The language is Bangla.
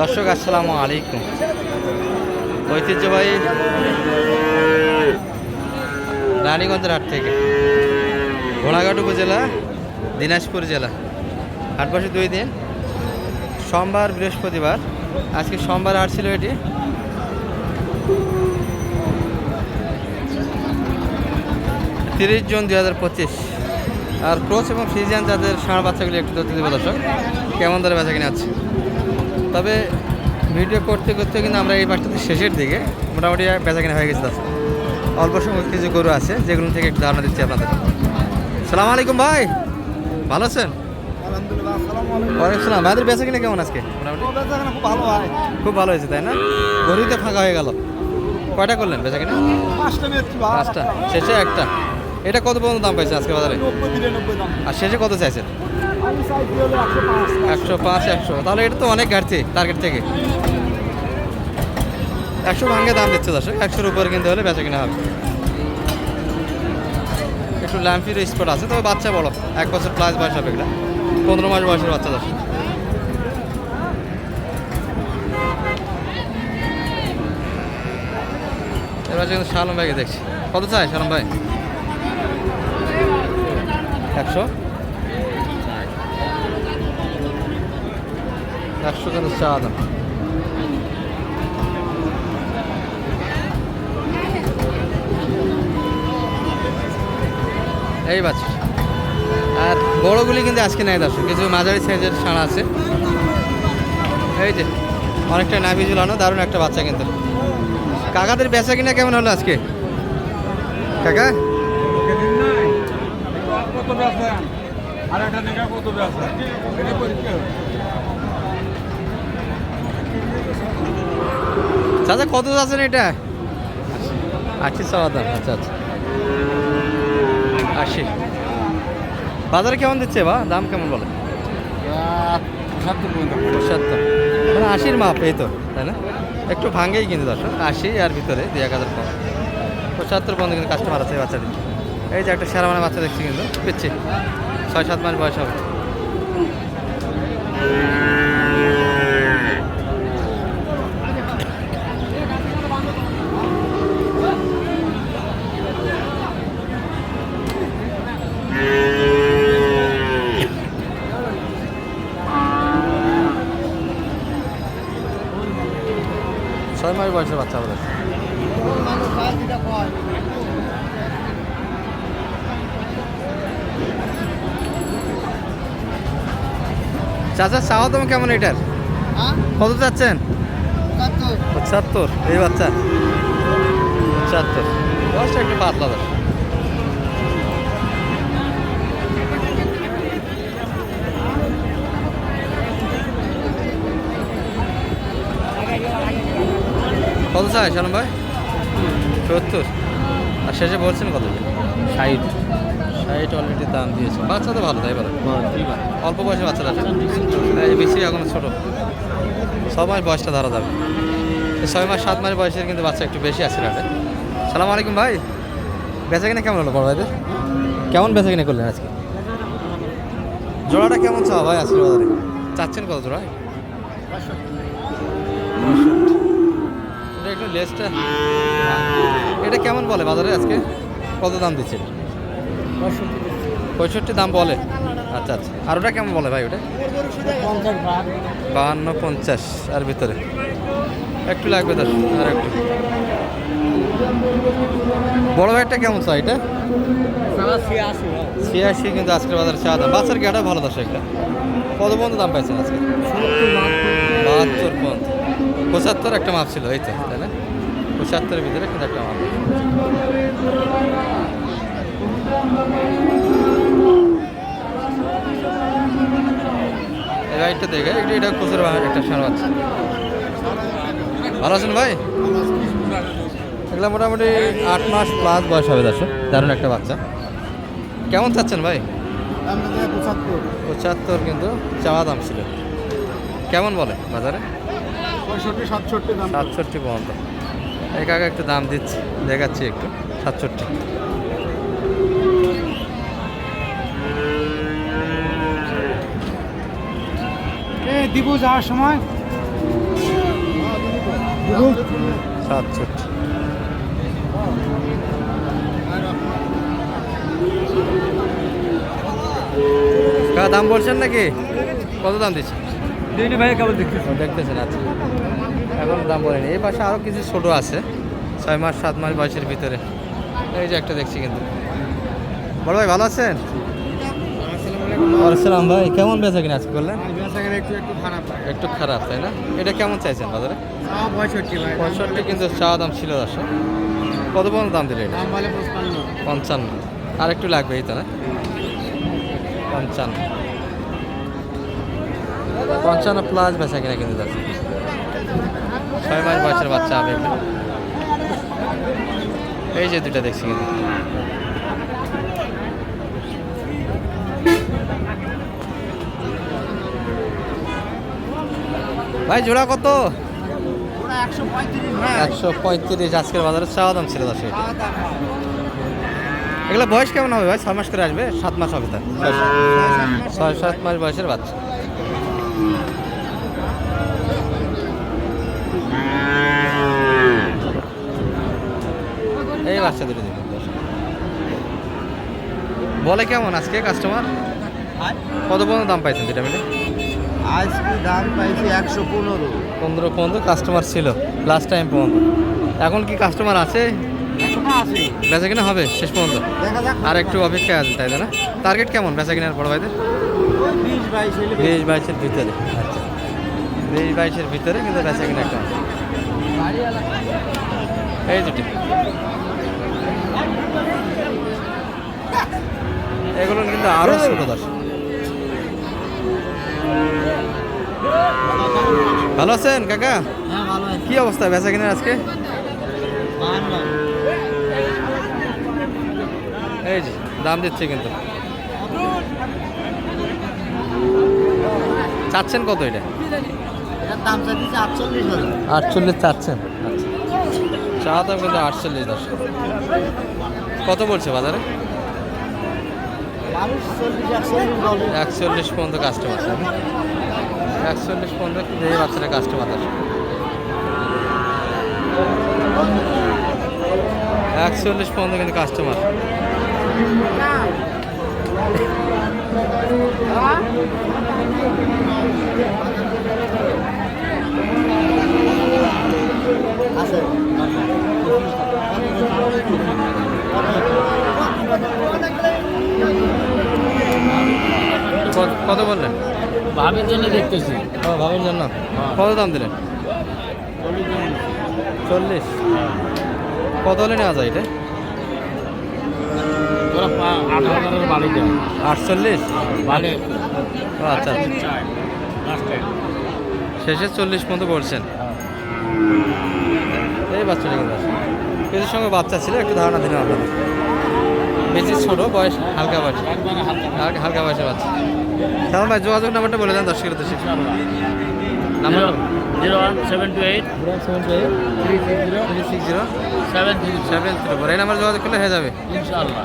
দর্শক, আসসালামু আলাইকুম। ঐতিহ্যবাহী রানীগঞ্জের হাট থেকে। ঘোড়াঘাট উপজেলা, দিনাজপুর জেলা। হাট বসে দুই দিন। সোমবার, বৃহস্পতিবার। আজকে সোমবার হাট ছিল এটি। তিরিশ জুন দুই হাজার পঁচিশ। আর ক্রোচ এবং ফ্রিজিয়ান যাদের ষাঁড় বাচ্চাগুলি একটু দর্শক। কেমন ধরে বেচা কিনে আছে তবে ভিডিও করতে করতে কিন্তু আমরা এই পাশটাতে শেষের দিকে মোটামুটি বেচা কিনা হয়ে গেছে দর্শক। অল্প সময় কিছু গরু আছে যেগুলো থেকে একটু ধারণা দিচ্ছি আপনাদের। সালাম আলাইকুম ভাই। ভালো আছেন? ওয়ালাইকুম সালাম। ভাইদের বেচা কিনা কেমন আজকে? মোটামুটি। খুব ভালো হয় হয়েছে তাই না? গরুতে ফাঁকা হয়ে গেল। কয়টা করলেন বেচা কিনা পাঁচটা। শেষে একটা। এটা কত পর্যন্ত দাম পাইছে আজকে বাজারে? আর শেষে কত চাইছেন? একশো পাঁচ। একশো তাহলে এটা তো অনেক ঘাটতি টার্গেট থেকে। একশো ভাঙ্গে দাম দিচ্ছে দর্শক। একশোর উপরে কিনতে হলে বেচা কিনা হবে। একটু ল্যাম্পির স্পট আছে তবে বাচ্চা বড়। এক বছর প্লাস বয়স হবে এগুলা পনেরো মাস বয়সের বাচ্চা দর্শক। এবার কিন্তু শালম ভাইকে দেখছি। কত চাই শালম ভাই? একশো। একশো করে চা দাম এই বাচ্চা। আর বড়গুলি কিন্তু আজকে নেই দর্শক, কিছু মাঝারি সাইজের ছাড়া আছে। এই যে, অনেকটা নাভি ঝুলানো, দারুণ একটা বাচ্চা কিন্তু। কাকাদের বেচা কিনা কেমন হলো আজকে? কাকা? কত বেচা আর একটা নিকা কত বেচা এটা পরীক্ষা চাচা কত আছেন এটা? আশি চাওয়া দাম আচ্ছা আচ্ছা। আশি। বাজারে কেমন দিচ্ছে বা? দাম কেমন বলে? পঁচাত্তর মানে আশির মাপ এই তো তাই না? একটু ভাঙেই কিন্তু দর্শক আশি আর ভিতরে দুই এক হাজার পঁচাত্তর পর্যন্ত কিন্তু কাস্টমার আছে বাচ্চাটি এই যে একটা সেরা মানে বাচ্চা দেখছি কিন্তু পিচ্ছি ছয়, সাত মাস বয়স হবে। ছয় মাস বয়সের বাচ্চা আমাদের চাচা চাওয়া দাম কেমন এটার? কত চাচ্ছেন? পঁচাত্তর। এই বাচ্চা? পঁচাত্তর। বয়সটা একটু পাতলা দশ কত চাই শালম ভাই? সত্তর। আর শেষে বলছেন কত? ষাট। ষাট অলরেডি দাম দিয়েছে। বাচ্চা তো ভালো তাই বলো? অল্প বয়সে বাচ্চারা আছে। বেশি এখন ছোট। ছ মাস বয়সটা ধরা যাবে। ছয় মাস সাত মাস বয়সের কিন্তু বাচ্চা একটু বেশি আছে রাতে। সালাম আলাইকুম ভাই। বেচা কিনা কেমন হলো বড় ভাইদের? কেমন বেচা কিনা করলেন আজকে? জোড়াটা কেমন চাওয়া ভাই আজকে বাজারে? চাচ্ছেন কত জোড়া? একটু লেসটা এটা কেমন বলে বাজারে আজকে? কত দাম দিচ্ছে পঁয়ষট্টি দাম বলে? আচ্ছা আচ্ছা। আর ওটা কেমন বলে ভাই ওটা? বাহান্ন পঞ্চাশ, আর ভিতরে? একটু লাগবে দশ আর একটু। বড় ভাইটা কেমন চাই এটা? ছিয়াশি, কিন্তু আজকের বাজারে চা দাম। বাচ্চার গেটা ভালো দশ একটা? কত পর্যন্ত দাম পাইছেন আজকে? বাহাত্তর পর্যন্ত। পঁচাত্তর একটা মাপ ছিল, এই তো, তাই না? পঁচাত্তরের ভিতরে কিন্তু একটা মাপ। এই গাড়িটা দেখে একটু এটা খুচরো একটা সার বাচ্চা। ভালো আছেন ভাই? এগুলো মোটামুটি আট মাস প্লাস বয়স হবে দর্শক দারুণ একটা বাচ্চা। কেমন চাচ্ছেন ভাই? পঁচাত্তর কিন্তু চাওয়া দাম ছিল। কেমন বলে বাজারে? সাতষট্টি সাতষট্টি পর্যন্ত। এই কাকা একটু দাম দিচ্ছি দেখাচ্ছি একটু সাতষট্টি। দিব যাওয়ার সময়? সাতষট্টি কাকা দাম বলছেন নাকি? কত দাম দিচ্ছেন দিদি ভাই কেবল দেখতেছি। ও, দেখতেছেন আচ্ছা। এখন দাম বলেনি। এই পাশে আরও কিছু ছোটো আছে ছয় মাস সাত মাস বয়সের ভিতরে। এই যে একটা দেখছি কিন্তু। বড় ভাই ভালো আছেন? আসসালাম ভাই কেমন বেচা কিনা আজকে করলেন? একটু খারাপ তাই না? এটা কেমন চাইছেন বাজারে? পঁয়ষট্টি কিন্তু চাওয়া দাম ছিল দশ কত পর্যন্ত দাম দিলে এটা? পঞ্চান্ন। আর একটু লাগবে এই তো না? পঞ্চান্ন। পঞ্চান্ন প্লাস বেচা কিনা কিন্তু যাচ্ছে ছয় মাস বয়সের বাচ্চা হবে। এই যে দুটা দেখছি কিন্তু। ভাই জোড়া কত? একশো পঁয়ত্রিশ আজকের বাজারে চাওয়া দাম ছিল দশ। এগুলো বয়স কেমন হবে ভাই? ছয় মাস করে আসবে? সাত মাস হবে তার ছয় সাত মাস। বয়সের বাচ্চা। এই বাচ্চা দুটো দেখুন বলে কেমন আজকে কাস্টমার কত পর্যন্ত দাম পাইছেন দুটা মিলে? আজকে দাম পাইছি একশো পনেরো। পনেরো পর্যন্ত কাস্টমার ছিল লাস্ট টাইম পর্যন্ত এখন কি কাস্টমার আছে? বেচা কিনা হবে শেষ পর্যন্ত? আর একটু অপেক্ষায় আছে তাই না? টার্গেট কেমন বেচা কিনার বড় ভাইদের? বিশ বাইশ বিশ বাইশের ভিতরে। আচ্ছা। বিশ বাইশের ভিতরে কিন্তু বেচা কিনা একটা। এই দুটি। এগুলো কিন্তু আরও ছোট দশ ভালো আছেন কাকা? হ্যাঁ কি অবস্থা বেচা কিনার আজকে? এই যে দাম দিচ্ছে কিন্তু। চাচ্ছেন কত এটা? আটচল্লিশ চাচ্ছেন। আচ্ছা। চা দাম কিন্তু আটচল্লিশ দশ। কত বলছে বাজারে? একচল্লিশ পর্যন্ত কাস্টমার একচল্লিশ পর্যন্ত এই বাচ্চারা কাস্টমার আছে একচল্লিশ পর্যন্ত কিন্তু কাস্টমার আছে কত- বললেন? ভাবির জন্য দেখতেছি। ও ভাবের জন্য? কত দাম দিলেন? চল্লিশ। কত হলে নেওয়া যায় এটা? আটচল্লিশ? আচ্ছা আচ্ছা। শেষে চল্লিশ মতো বলছেন এই বাচ্চাটা কিন্তু আছে। সঙ্গে বাচ্চা ছিল একটু ধারণা দিলাম আপনাদের। বেশি ছোট বয়স হালকা বয়স। হালকা হালকা বয়সের বাচ্চা। সালাম ভাই যোগাযোগ নাম্বারটা বলে দেন দর্শকের উদ্দেশ্যে number? Zero one seven two eight. Seven two eight. Three six zero. Three six zero. Seven three seven three four এই নাম্বার যোগাযোগ করলে হয়ে যাবে। ইনশাআল্লাহ।